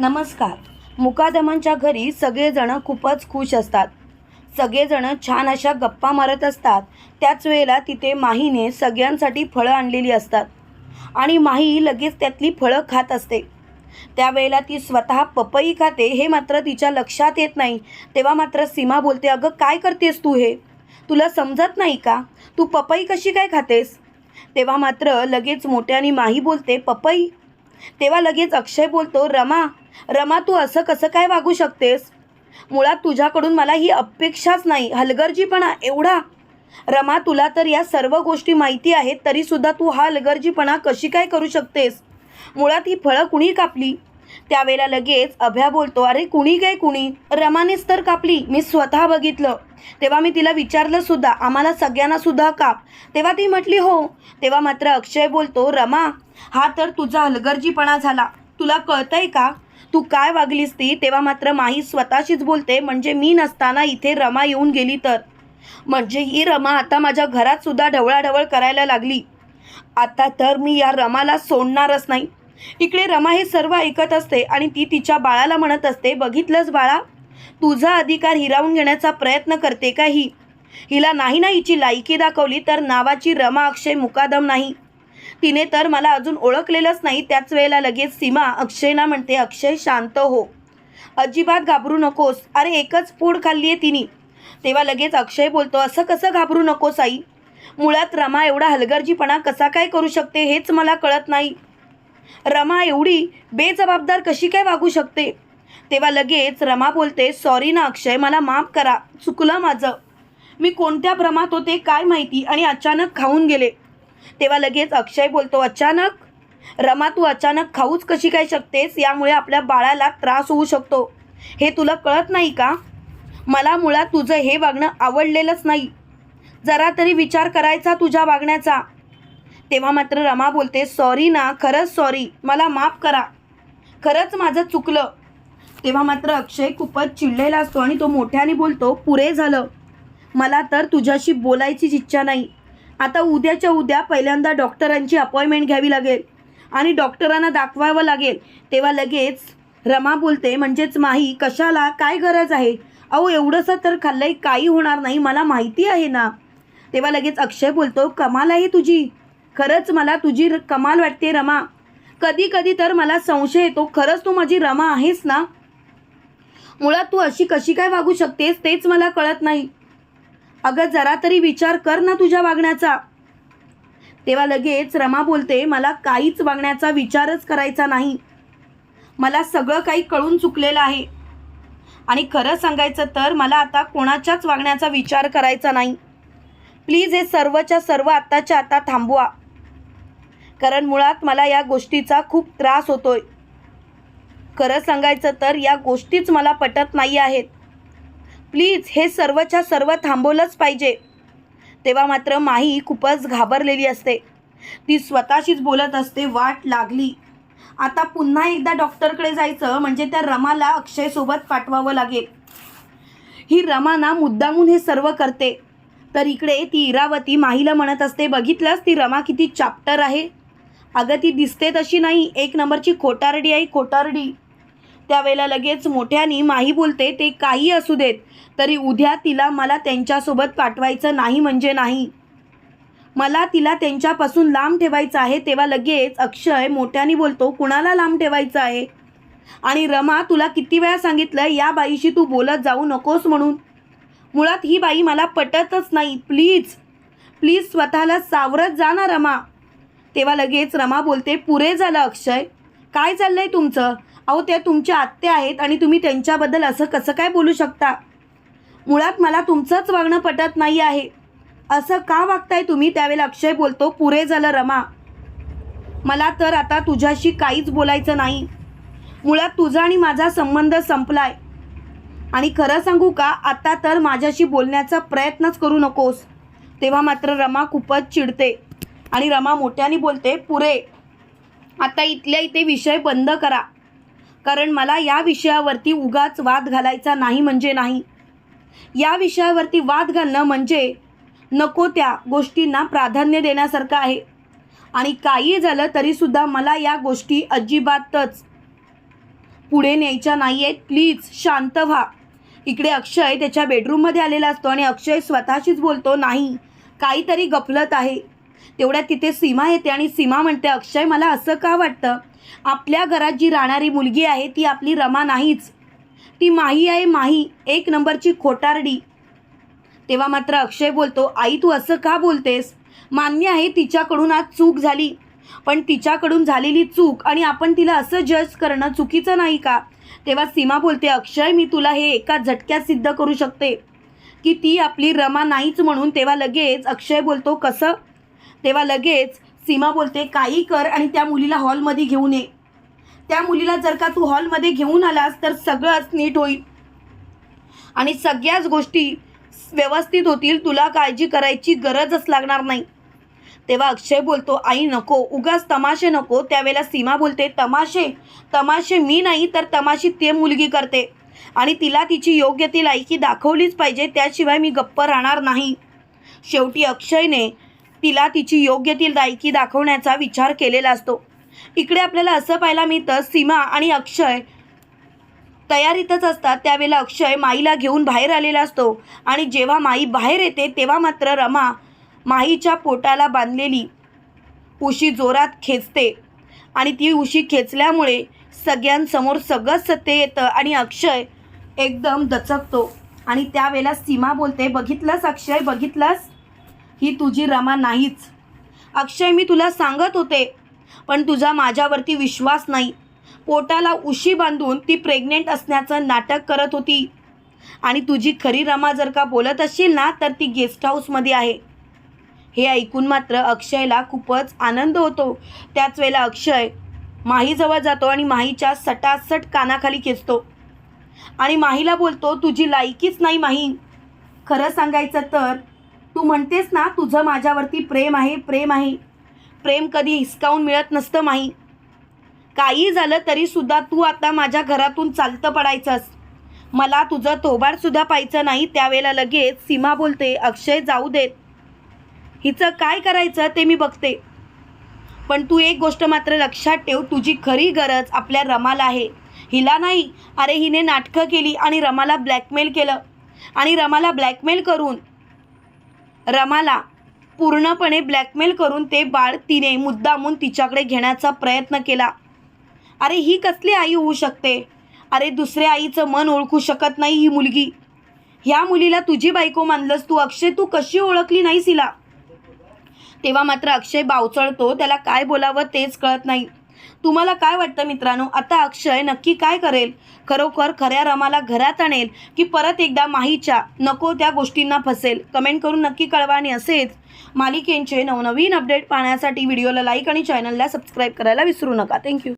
नमस्कार. मुकादमांच्या घरी सगळेजण खूपच खुश असतात. सगळेजण छान अशा गप्पा मारत असतात. त्याच वेळेला तिथे माहीने सगळ्यांसाठी फळं आणलेली असतात. आणि माही लगेच त्यातली फळं खात असते. त्यावेळेला ती स्वतः पपई खाते हे मात्र तिच्या लक्षात येत नाही. तेव्हा मात्र सीमा बोलते अगं काय करतेस तू हे? तुला समजत नाही का? तू पपई कशी काय खातेस? तेव्हा मात्र लगेच मोठ्याने माही बोलते पपई. तेव्हा लगेच अक्षय बोलतो रमा रमा तू असं कसं काय वागू शकतेस? मुळात तुझ्याकडून मला ही अपेक्षाच नाही हलगर्जीपणा एवढा. रमा तुला तर या सर्व गोष्टी माहिती आहेत तरीसुद्धा तू हा हलगर्जीपणा कशी काय करू शकतेस? मुळात ही फळं कुणी कापली? त्यावेळेला लगेच अभ्या बोलतो अरे कुणी काय कुणी? रमानेच तर कापली. मी स्वतः बघितलं. तेव्हा मी तिला विचारलं सुद्धा आम्हाला सगळ्यांना सुद्धा काप. तेव्हा ती म्हटली हो. तेव्हा मात्र अक्षय बोलतो रमा हा तर तुझा हलगर्जीपणा झाला. तुला कळतंय का? तू काय वागलीस ती? तेव्हा मात्र माही स्वतःशीच बोलते म्हणजे मी नसताना इथे रमा येऊन गेली तर? म्हणजे ही रमा आता माझ्या घरात सुद्धा ढवळाढवळ करायला लागली. आता तर मी या रमाला सोडणारच नाही. इकडे रमा हे सर्व ऐकत असते आणि ती तिच्या बाळाला म्हणत असते बघितलंस बाळा तुझा अधिकार हिरावून घेण्याचा प्रयत्न करते का ही? हिला नाही ना हिची लायकी दाखवली तर नावाची रमा अक्षय मुकादम नाही. तिने तर मला अजून ओळखलेलंच नाही. त्याच वेळेला लगेच सीमा अक्षयला म्हणते अक्षय शांत हो. अजिबात घाबरू नकोस. अरे एकच पूड खाल्ली आहे तिने. तेव्हा लगेच अक्षय बोलतो असं कसं घाबरू नकोस आई? मुळात रमा एवढा हलगर्जीपणा कसा काय करू शकते हेच मला कळत नाही. रमा एवढी बेजबाबदार कशी काय वागू शकते? तेव्हा लगेच रमा बोलते सॉरी ना अक्षय मला माफ करा. चुकलं माझं. मी कोणत्या भ्रमात होते काय माहिती? आणि अचानक खाऊन गेले. तेव्हा लगेच अक्षय बोलतो अचानक? रमा तू अचानक खाऊच कशी काय शकतेस? यामुळे आपल्या बाळाला त्रास होऊ शकतो. हे तुला कळत नाही का? मला मुळात तुझं हे वागणं आवडलेलंच नाही. जरा तरी विचार करायचा तुझ्या वागण्याचा. तेव्हा मात्र रमा बोलते सॉरी ना खरंच सॉरी. मला माफ करा. खरंच माझं चुकलं. तेव्हा मात्र अक्षय खूपच चिडलेला असतो आणि तो मोठ्याने बोलतो पुरे झालं. मला तर तुझ्याशी बोलायचीच इच्छा नाही. आता उद्याच्या उद्या पहिल्यांदा डॉक्टरांची अपॉइंटमेंट घ्यावी लागेल. आणि डॉक्टरांना दाखवावं लागेल. तेव्हा लगेच रमा बोलते म्हणजेच माही कशाला? काय गरज आहे? अहो एवढंसं तर खाल्लंय काही होणार नाही मला माहिती आहे ना. तेव्हा लगेच अक्षय बोलतो कमाल आहे तुझी. खरंच मला तुझी र- कमाल वाटते रमा. कधी कधी तर मला संशय येतो खरंच तू माझी रमा आहेस ना? मुळात तू अशी कशी काय वागू शकतेस तेच मला कळत नाही. अगं जरा तरी विचार कर ना तुझ्या वागण्याचा. तेव्हा लगेच रमा बोलते मला काहीच वागण्याचा विचारच करायचा नाही. मला सगळं काही कळून चुकलेलं आहे. आणि खरं सांगायचं तर मला आता कोणाच्याच वागण्याचा विचार करायचा नाही. प्लीज हे सर्वच्या सर्व आत्ताच्या आता थांबवा. कारण मुळात मला या गोष्टीचा खूप त्रास होतोय. खरं सांगायचं तर या गोष्टीच मला पटत नाही आहेत. प्लीज हे सर्वच्या सर्व थांबवलंच पाहिजे. तेव्हा मात्र माही खूपच घाबरलेली असते. ती स्वतःशीच बोलत असते वाट लागली. आता पुन्हा एकदा डॉक्टरकडे जायचं म्हणजे त्या रमाला अक्षयसोबत पाठवावं लागेल. ही रमा ना मुद्दामून हे सर्व करते. तर इकडे ती इरावती माहीला म्हणत असते बघितलंस ती रमा किती चाप्टर आहे? अगं ती दिसते तशी नाही. एक नंबरची खोटारडी आहे खोटारडी त्यावेळेला लगेच मोठ्यानी माही बोलते ते काही असू देत तरी उद्या तिला मला त्यांच्यासोबत पाठवायचं नाही म्हणजे नाही. मला तिला त्यांच्यापासून लांब ठेवायचं आहे तेव्हा लगेच अक्षय मोठ्याने बोलतो कुणाला लांब ठेवायचं आहे? आणि रमा तुला किती वेळा सांगितलं या बाईशी तू बोलत जाऊ नकोस म्हणून. मुळात ही बाई मला पटतच नाही प्लीज प्लीज स्वतःला सावरत जा ना रमा. तेव्हा लगेच रमा बोलते पुरे झालं अक्षय. काय चाललं आहे तुमचं? अहो त्या तुमच्या आत्या आहेत आणि तुम्ही त्यांच्याबद्दल असं कसं काय बोलू शकता? मुळात मला तुमचंच वागणं पटत नाही आहे. असं का वागताय तुम्ही? त्यावेळेला अक्षय बोलतो पुरे झालं रमा. मला तर आता तुझ्याशी काहीच बोलायचं नाही. मुळात तुझा आणि माझा संबंध संपलाय. आणि खरं सांगू का आता तर माझ्याशी बोलण्याचा प्रयत्नच करू नकोस. तेव्हा मात्र रमा खूपच चिडते आणि रमा मोठ्याने बोलते पुरे आता इथल्या इथे विषय बंद करा. कारण मला या विषयावरती उगाच वाद घालायचा नाही म्हणजे नाही. या विषयावरती वाद घालणं म्हणजे नको त्या गोष्टींना प्राधान्य देण्यासारखं आहे. आणि काही झालं तरीसुद्धा मला या गोष्टी अजिबातच पुढे न्यायच्या नाही आहेत प्लीज शांत व्हा. इकडे अक्षय त्याच्या बेडरूममध्ये आलेला असतो आणि अक्षय स्वतःशीच बोलतो नाही काहीतरी गफलत आहे. तेवढ्यात तिथे सीमा येते आणि सीमा म्हणते अक्षय मला असं का वाटतं? आपल्या घरात जी राहणारी मुलगी आहे ती आपली रमा नाहीच. ती माही आहे माही. एक नंबरची खोटारडी. तेव्हा मात्र अक्षय बोलतो आई तू असं का बोलतेस? मान्य आहे तिच्याकडून आज चूक झाली. पण तिच्याकडून झालेली चूक आणि आपण तिला असं जज करणं चुकीचं नाही का? तेव्हा सीमा बोलते अक्षय मी तुला हे एका झटक्यात सिद्ध करू शकते की ती आपली रमा नाहीच म्हणून तेव्हा लगेच अक्षय बोलतो कसं? तेव्हा लगेच सीमा बोलते काही कर आणि त्या मुलीला हॉलमध्ये घेऊन ये. त्या मुलीला जर का तू हॉलमध्ये घेऊन आलास तर सगळंच नीट होईल. आणि सगळ्याच गोष्टी व्यवस्थित होतील तुला काळजी करायची गरजच लागणार नाही. तेव्हा अक्षय बोलतो आई नको उगाच तमाशे नको. त्यावेळेला सीमा बोलते तमाशे तमाशे मी नाही तर तमाशी ते मुलगी करते. आणि तिला तिची योग्य ती लायकी दाखवलीच पाहिजे त्याशिवाय मी गप्प राहणार नाही. शेवटी अक्षयने तिला तिची योग्य ती लायकी दाखवण्याचा विचार केलेला असतो. इकडे आपल्याला असं पाहायला मिळतं सीमा आणि अक्षय तयारीतच असतात. त्यावेळेला अक्षय माईला घेऊन बाहेर आलेला असतो आणि जेव्हा माई बाहेर येते तेव्हा मात्र रमा माईच्या पोटाला बांधलेली उशी जोरात खेचते आणि ती उशी खेचल्यामुळे सगळ्यांसमोर सगळं सत्य येतं आणि अक्षय एकदम दचकतो. आणि त्यावेळेला सीमा बोलते बघितलंस अक्षय? बघितलंस? ही तुझी रमा नाहीच. अक्षय मी तुला सांगत होते पण तुझा माझ्यावरती विश्वास नाही. पोटाला उशी बांधून ती प्रेग्नेंट असण्याचं नाटक करत होती. आणि तुझी खरी रमा जर का बोलत असशील ना तर ती गेस्ट हाऊसमध्ये आहे. हे ऐकून मात्र अक्षयला खूपच आनंद होतो. त्याच वेळेला अक्षय माहीजवळ जातो आणि माहीच्या सटासट कानाखाली खेचतो. आणि माहीला बोलतो तुझी लायकीच नाही माही. खरं सांगायचं तर तू म्हणतेस ना तुझं माझ्यावरती प्रेम आहे प्रेम आहे. प्रेम कधी हिसकावून मिळत नसतं माही. काही झालं तरीसुद्धा तू आता माझ्या घरातून चालतं पडायचंस. मला तुझं तोबाडसुद्धा पाहायचं नाही त्यावेळेला लगेच सीमा बोलते अक्षय जाऊ देत. हिचं काय करायचं ते मी बघते. पण तू एक गोष्ट मात्र लक्षात ठेव तुझी खरी गरज आपल्या रमाला आहे. हिला नाही अरे हिने नाटकं केली आणि रमाला ब्लॅकमेल केलं. आणि रमाला ब्लॅकमेल करून रमाला पूर्णपणे ब्लॅकमेल करून ते बाळ तिने मुद्दामून तिच्याकडे घेण्याचा प्रयत्न केला. अरे ही कसली आई होऊ शकते? अरे दुसऱ्या आईचं मन ओळखू शकत नाही ही मुलगी. ह्या मुलीला तुझी बायको मानलंस तू. अक्षय तू कशी ओळखली नाहीस हिला? तेव्हा मात्र अक्षय बावचळतो त्याला काय बोलावं तेच कळत नाही. तुम्हाला काय वाटतं मित्रांनो? आता अक्षय नक्की काय करेल? खरोखर खऱ्या रमाला घरात आणेल की परत एकदा माहीच्या नको त्या गोष्टींना फसेल? कमेंट करून नक्की कळवा आणि असेच मालिकेंचे नवनवीन अपडेट पाहण्यासाठी व्हिडिओला लाईक आणि चॅनलला सबस्क्राईब करायला विसरू नका. थँक्यू